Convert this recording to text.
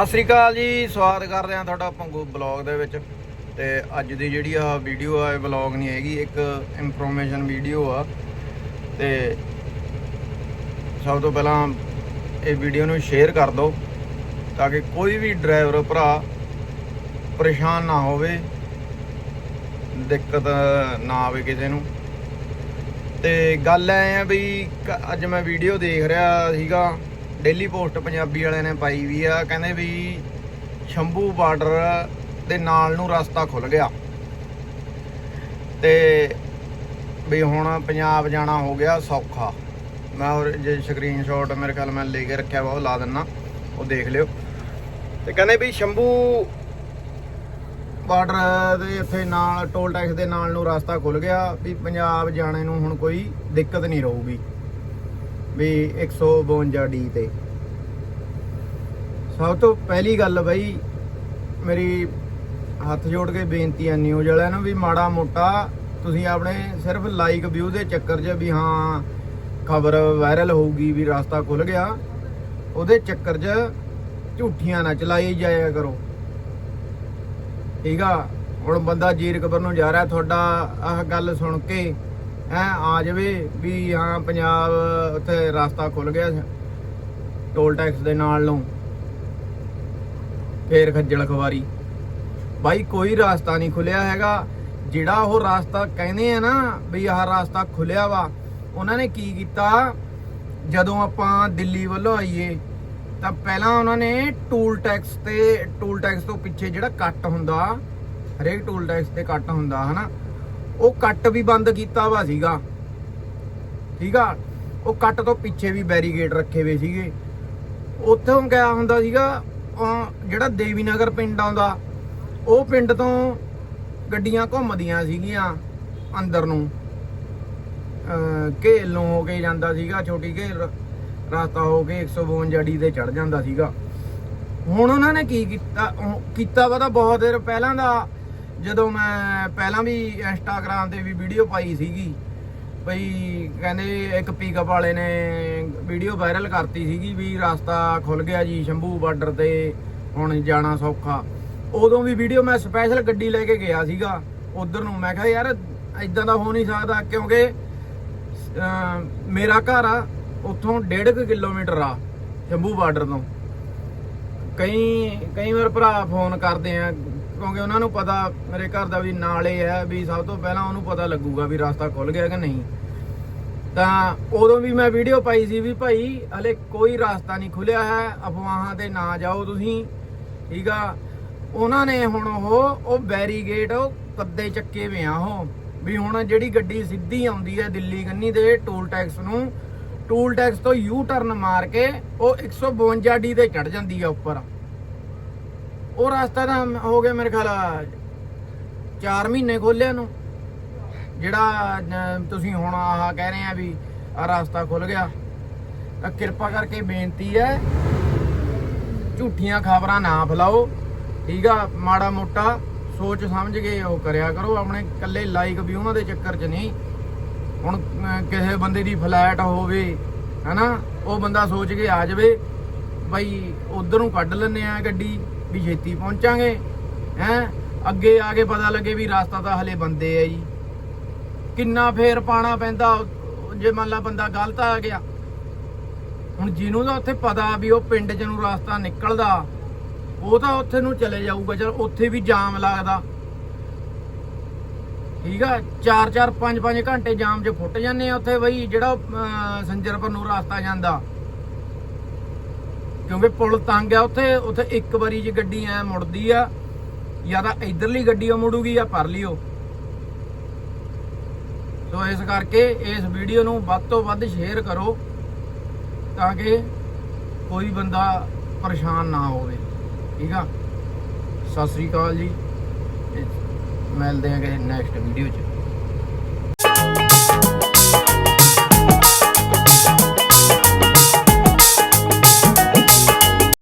ਸਤਿ ਸ੍ਰੀ ਅਕਾਲ ਜੀ, ਸਵਾਗਤ ਕਰਦੇ ਹਾਂ ਤੁਹਾਡਾ ਪੰਗੂ ਬਲੌਗ ਦੇ ਵਿੱਚ। ਤੇ ਅੱਜ ਦੀ ਜਿਹੜੀ ਆ ਵੀਡੀਓ ਆ, ਇਹ ਬਲੌਗ ਨਹੀਂ ਹੈਗੀ, ਇੱਕ ਇਨਫੋਰਮੇਸ਼ਨ ਵੀਡੀਓ ਆ। ਤੇ ਸਭ ਤੋਂ ਪਹਿਲਾਂ ਇਹ ਵੀਡੀਓ ਨੂੰ ਸ਼ੇਅਰ ਕਰ ਦਿਓ, ਤਾਂ ਕਿ ਕੋਈ ਵੀ ਡਰਾਈਵਰ ਭਰਾ ਪਰੇਸ਼ਾਨ ਨਾ ਹੋਵੇ, ਦਿੱਕਤ ਨਾ ਆਵੇ ਕਿਸੇ ਨੂੰ। ਤੇ ਗੱਲ ਐ ਆ ਵੀ ਅੱਜ ਮੈਂ ਵੀਡੀਓ ਦੇਖ ਰਿਹਾ ਸੀਗਾ ਡੇਲੀ ਪੋਸਟ ਪੰਜਾਬੀ ਵਾਲਿਆਂ ਨੇ ਪਾਈ ਵੀ ਆ, ਕਹਿੰਦੇ ਵੀ ਸ਼ੰਭੂ ਬਾਰਡਰ ਦੇ ਨਾਲ ਨੂੰ ਰਸਤਾ ਖੁੱਲ ਗਿਆ। ਤੇ ਵੀ ਹੁਣ ਪੰਜਾਬ ਜਾਣਾ ਹੋ ਗਿਆ ਸੌਖਾ। ਮੈਂ ਉਹ ਜੇ ਸਕਰੀਨਸ਼ਾਟ ਮੇਰੇ ਖਿਆਲ ਮੈਂ ਲੈ ਕੇ ਰੱਖਿਆ ਵਾ, ਉਹ ਲਾ ਦਿੰਨਾ, ਉਹ ਦੇਖ ਲਿਓ। ਤੇ ਕਹਿੰਦੇ ਵੀ ਸ਼ੰਭੂ ਬਾਰਡਰ ਦੇ ਇੱਥੇ ਨਾਲ ਟੋਲ ਟੈਕਸ ਦੇ ਨਾਲ ਨੂੰ ਰਸਤਾ ਖੁੱਲ ਗਿਆ, ਵੀ ਪੰਜਾਬ ਜਾਣੇ ਨੂੰ ਹੁਣ ਕੋਈ ਦਿੱਕਤ ਨਹੀਂ ਰਹੂਗੀ। ਵੀ 152 ਡੀ ਤੇ। ਸਭ ਤੋਂ ਪਹਿਲੀ ਗੱਲ ਬਈ, ਮੇਰੀ ਹੱਥ ਜੋੜ ਕੇ ਬੇਨਤੀ ਹੈ ਨਿਊਜ਼ ਵਾਲਿਆਂ ਨੂੰ ਵੀ ਮਾੜਾ ਮੋਟਾ ਤੁਸੀਂ ਆਪਣੇ ਸਿਰਫ ਲਾਈਕ ਵਿਊ ਦੇ ਚੱਕਰ 'ਚ ਵੀ ਹਾਂ, ਖਬਰ ਵਾਇਰਲ ਹੋਊਗੀ ਵੀ ਰਸਤਾ ਖੁੱਲ ਗਿਆ, ਉਹਦੇ ਚੱਕਰ 'ਚ ਝੂਠੀਆਂ ਨਾ ਚਲਾਈ ਜਾਇਆ ਕਰੋ। ਠੀਕ ਆ? ਹੁਣ ਬੰਦਾ ਜੀਰਕਪੁਰ ਨੂੰ ਜਾ ਰਿਹਾ, ਤੁਹਾਡਾ ਆਹ ਗੱਲ ਸੁਣ ਕੇ ਹੈ, ਆ ਜਾਵੇ ਵੀ ਹਾਂ, ਪੰਜਾਬ ਉੱਥੇ ਰਸਤਾ ਖੁੱਲ ਗਿਆ ਟੋਲ ਟੈਕਸ ਦੇ ਨਾਲ ਨੂੰ। ਫੇਰ ਖੱਜਲ ਖਵਾਰੀ ਬਾਈ, ਕੋਈ ਰਸਤਾ ਨਹੀਂ ਖੁੱਲਿਆ ਹੈਗਾ। ਜਿਹੜਾ ਉਹ ਰਸਤਾ ਕਹਿੰਦੇ ਆ ਨਾ ਵੀ ਆਹ ਰਸਤਾ ਖੁੱਲਿਆ ਵਾ, ਉਹਨਾਂ ਨੇ ਕੀ ਕੀਤਾ? ਜਦੋਂ ਆਪਾਂ ਦਿੱਲੀ ਵੱਲੋਂ ਆਈਏ, ਤਾਂ ਪਹਿਲਾਂ ਉਹਨਾਂ ਨੇ ਟੂਲ ਟੈਕਸ ਤੇ, ਟੂਲ ਟੈਕਸ ਤੋਂ ਪਿੱਛੇ ਜਿਹੜਾ ਕੱਟ ਹੁੰਦਾ, ਹਰੇਕ ਟੂਲ ਟੈਕਸ ਤੇ ਕੱਟ ਹੁੰਦਾ, ਹਨਾ? ਉਹ ਕੱਟ ਵੀ ਬੰਦ ਕੀਤਾ ਵਾ ਸੀਗਾ। ਠੀਕ ਆ? ਉਹ ਕੱਟ ਤੋਂ ਪਿੱਛੇ ਵੀ ਬੈਰੀਗੇਡ ਰੱਖੇ ਹੋਏ ਸੀਗੇ। ਉੱਥੋਂ ਗਿਆ ਹੁੰਦਾ ਸੀਗਾ, ਅਹ ਜਿਹੜਾ ਦੇਵੀ ਨਗਰ ਪਿੰਡ ਆਉਂਦਾ, ਉਹ ਪਿੰਡ ਤੋਂ ਗੱਡੀਆਂ ਘੁੰਮਦੀਆਂ ਸੀਗੀਆਂ ਅੰਦਰ ਨੂੰ। ਘੇਲ ਨੂੰ ਹੋ ਕੇ ਜਾਂਦਾ ਸੀਗਾ, ਛੋਟੀ ਘੇਲ ਰਸਤਾ ਹੋ ਕੇ 152 ਡੀ ਤੇ ਚੜ ਜਾਂਦਾ ਸੀਗਾ। ਹੁਣ ਉਹਨਾਂ ਨੇ ਕੀ ਕੀਤਾ ਕੀਤਾ ਵਾ ਤਾਂ ਬਹੁਤ ਦੇਰ ਪਹਿਲਾਂ ਦਾ ਜਦੋਂ ਮੈਂ ਪਹਿਲਾਂ ਵੀ ਇੰਸਟਾਗ੍ਰam ਤੇ ਵੀ ਵੀਡੀਓ ਪਾਈ ਸੀਗੀ, ਬਈ ਕਹਿੰਦੇ ਇੱਕ ਪੀਕਅਪ ਵਾਲੇ ਨੇ ਵੀਡੀਓ ਵਾਇਰਲ ਕਰਤੀ ਸੀਗੀ ਵੀ ਰਸਤਾ ਖੁੱਲ ਗਿਆ ਜੀ ਸ਼ੰਭੂ ਬਾਰਡਰ ਤੇ, ਹੁਣ ਜਾਣਾ ਸੌਖਾ। ਉਦੋਂ ਵੀ ਵੀਡੀਓ ਮੈਂ ਸਪੈਸ਼ਲ ਗੱਡੀ ਲੈ ਕੇ ਗਿਆ ਸੀਗਾ ਉਧਰ ਨੂੰ। ਮੈਂ ਕਿਹਾ ਯਾਰ ਇਦਾਂ ਦਾ ਹੋ ਨਹੀਂ ਸਕਦਾ ਕਿਉਂਕਿ ਮੇਰਾ ਘਰ ਆ, ਉੱਥੋਂ 1.5 ਕਿਲੋਮੀਟਰ ਆ ਸ਼ੰਭੂ ਬਾਰਡਰ ਤੋਂ। ਕਈ ਕਈ ਵਾਰ ਭਰਾ ਫੋਨ ਕਰਦੇ ਆ ਕਿਉਂਕਿ ਉਹਨਾਂ ਨੂੰ ਪਤਾ ਮੇਰੇ ਘਰ ਦਾ ਵੀ ਨਾਲ ਹੀ ਹੈ ਵੀ ਸਭ ਤੋਂ ਪਹਿਲਾਂ ਉਹਨੂੰ ਪਤਾ ਲੱਗੂਗਾ ਵੀ ਰਸਤਾ ਖੁੱਲ ਗਿਆ ਕਿ ਨਹੀਂ। ਤਾਂ ਉਦੋਂ ਵੀ ਮੈਂ ਵੀਡੀਓ ਪਾਈ ਸੀ ਵੀ ਭਾਈ ਹਲੇ ਕੋਈ ਰਸਤਾ ਨਹੀਂ ਖੁੱਲਿਆ ਹੈ, ਅਫਵਾਹਾਂ ਤੇ ਨਾ ਜਾਓ ਤੁਸੀਂ। ਠੀਕ ਆ? ਉਹਨਾਂ ਨੇ ਹੁਣ ਉਹ ਉਹ ਬੈਰੀਗੇਟ ਉਹ ਕੱਦੇ ਚੱਕੇ ਵੇ ਆ ਉਹ। ਵੀ ਹੁਣ ਜਿਹੜੀ ਗੱਡੀ ਸਿੱਧੀ ਆਉਂਦੀ ਹੈ ਦਿੱਲੀ ਕੰਨੀ ਦੇ ਟੋਲ ਟੈਕਸ ਨੂੰ, ਟੋਲ ਟੈਕਸ ਤੋਂ ਯੂ ਟਰਨ ਮਾਰ ਕੇ ਉਹ 152 ਡੀ ਤੇ ਚੜ ਜਾਂਦੀ ਹੈ ਉੱਪਰ। ਉਹ ਰਸਤਾ ਤਾਂ ਹੋ ਗਿਆ ਮੇਰੇ ਖਿਆਲ 4 ਮਹੀਨੇ ਖੋਲਿਆ ਨੂੰ ਜਿਹੜਾ ਤੁਸੀਂ ਹੁਣ ਆਹ ਕਹਿ ਰਹੇ ਆ ਵੀ ਆ ਰਸਤਾ ਖੁੱਲ ਗਿਆ, ਤਾਂ ਕਿਰਪਾ ਕਰਕੇ ਬੇਨਤੀ ਹੈ, ਝੂਠੀਆਂ ਖਬਰਾਂ ਨਾ ਫੈਲਾਓ। ਠੀਕ ਆ, ਮਾੜਾ ਮੋਟਾ ਸੋਚ ਸਮਝ ਕੇ ਉਹ ਕਰਿਆ ਕਰੋ, ਆਪਣੇ ਇਕੱਲੇ ਲਾਈਕ ਵੀ ਉਹਨਾਂ ਦੇ ਚੱਕਰ 'ਚ ਨਹੀਂ। ਹੁਣ ਕਿਸੇ ਬੰਦੇ ਦੀ ਫਲੈਟ ਹੋਵੇ, ਹਨਾ, ਉਹ ਬੰਦਾ ਸੋਚ ਕੇ ਆ ਜਾਵੇ, ਬਈ ਉਧਰ ਨੂੰ ਕੱਢ ਲੈਨੇ ਆ ਗੱਡੀ। ਵੀ ਛੇਤੀ ਪਹੁੰਚਾਂਗੇ ਹੈ? ਅੱਗੇ ਆ ਕੇ ਪਤਾ ਲੱਗੇ ਵੀ ਰਸਤਾ ਤਾਂ ਹਲੇ ਬੰਦੇ ਆ ਜੀ। ਕਿੰਨਾ ਫੇਰ ਪਾਣਾ ਪੈਂਦਾ ਜੇ ਮੰਨ ਲਾ ਬੰਦਾ ਗਲਤ ਆ ਗਿਆ। ਹੁਣ ਜਿਹਨੂੰ ਤਾਂ ਉੱਥੇ ਪਤਾ ਵੀ ਉਹ ਪਿੰਡ ਚ ਨੂੰ ਰਸਤਾ ਨਿਕਲਦਾ ਉਹ ਤਾਂ ਉੱਥੇ ਨੂੰ ਚਲੇ ਜਾਊਗਾ ਚਲ ਉੱਥੇ ਵੀ ਜਾਮ ਲੱਗਦਾ। ਠੀਕ ਆ? 4 4 5 5 ਘੰਟੇ ਜਾਮ 'ਚ ਫੁੱਟ ਜਾਂਦੇ ਆ ਉੱਥੇ ਬਈ ਜਿਹੜਾ ਅਹ, ਸੰਜਰਪੁਰ ਨੂੰ ਰਸਤਾ ਜਾਂਦਾ। ਕਿਉਂਕਿ ਪੁਲ ਤੰਗ ਆ ਉੱਥੇ ਉੱਥੇ ਇੱਕ ਵਾਰੀ ਜੇ ਗੱਡੀ ਐ ਮੁੜਦੀ ਆ, ਜਾਂ ਤਾਂ ਇਧਰਲੀ ਗੱਡੀ ਉਹ ਮੁੜੂਗੀ ਜਾਂ ਪਰਲੀ ਉਹ। ਸੋ ਇਸ ਕਰਕੇ ਇਸ ਵੀਡੀਓ ਨੂੰ ਵੱਧ ਤੋਂ ਵੱਧ ਸ਼ੇਅਰ ਕਰੋ ਤਾਂ ਕਿ ਕੋਈ ਬੰਦਾ ਪਰੇਸ਼ਾਨ ਨਾ ਹੋਵੇ। ਠੀਕ ਆ? ਸਤਿ ਸ੍ਰੀ ਅਕਾਲ ਜੀ। ਮਿਲਦੇ ਹਾਂ ਕਿ ਨੈਕਸਟ ਵੀਡੀਓ 'ਚ।